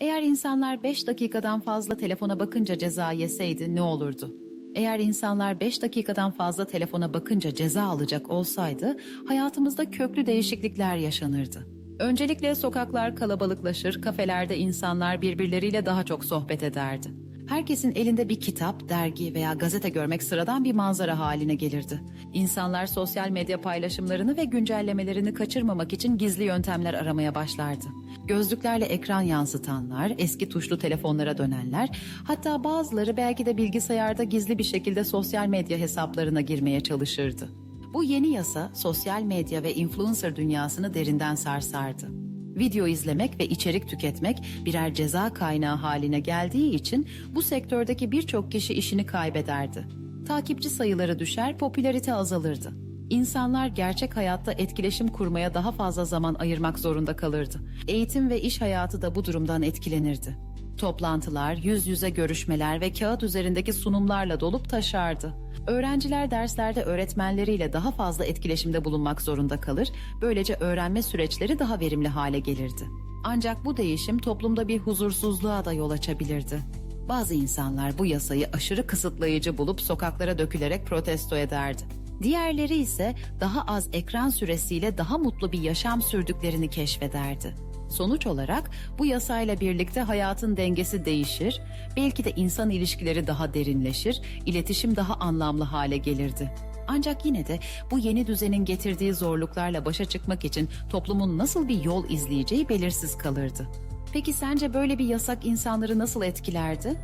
Eğer insanlar 5 dakikadan fazla telefona bakınca ceza yeseydi ne olurdu? Eğer insanlar 5 dakikadan fazla telefona bakınca ceza alacak olsaydı hayatımızda köklü değişiklikler yaşanırdı. Öncelikle sokaklar kalabalıklaşır, kafelerde insanlar birbirleriyle daha çok sohbet ederdi. Herkesin elinde bir kitap, dergi veya gazete görmek sıradan bir manzara haline gelirdi. İnsanlar sosyal medya paylaşımlarını ve güncellemelerini kaçırmamak için gizli yöntemler aramaya başlardı. Gözlüklerle ekran yansıtanlar, eski tuşlu telefonlara dönenler, hatta bazıları belki de bilgisayarda gizli bir şekilde sosyal medya hesaplarına girmeye çalışırdı. Bu yeni yasa sosyal medya ve influencer dünyasını derinden sarsardı. Video izlemek ve içerik tüketmek birer ceza kaynağı haline geldiği için bu sektördeki birçok kişi işini kaybederdi. Takipçi sayıları düşer, popülarite azalırdı. İnsanlar gerçek hayatta etkileşim kurmaya daha fazla zaman ayırmak zorunda kalırdı. Eğitim ve iş hayatı da bu durumdan etkilenirdi. Toplantılar, yüz yüze görüşmeler ve kağıt üzerindeki sunumlarla dolup taşardı. Öğrenciler derslerde öğretmenleriyle daha fazla etkileşimde bulunmak zorunda kalır, böylece öğrenme süreçleri daha verimli hale gelirdi. Ancak bu değişim toplumda bir huzursuzluğa da yol açabilirdi. Bazı insanlar bu yasayı aşırı kısıtlayıcı bulup sokaklara dökülerek protesto ederdi. Diğerleri ise daha az ekran süresiyle daha mutlu bir yaşam sürdüklerini keşfederdi. Sonuç olarak bu yasayla birlikte hayatın dengesi değişir, belki de insan ilişkileri daha derinleşir, iletişim daha anlamlı hale gelirdi. Ancak yine de bu yeni düzenin getirdiği zorluklarla başa çıkmak için toplumun nasıl bir yol izleyeceği belirsiz kalırdı. Peki sence böyle bir yasak insanları nasıl etkilerdi?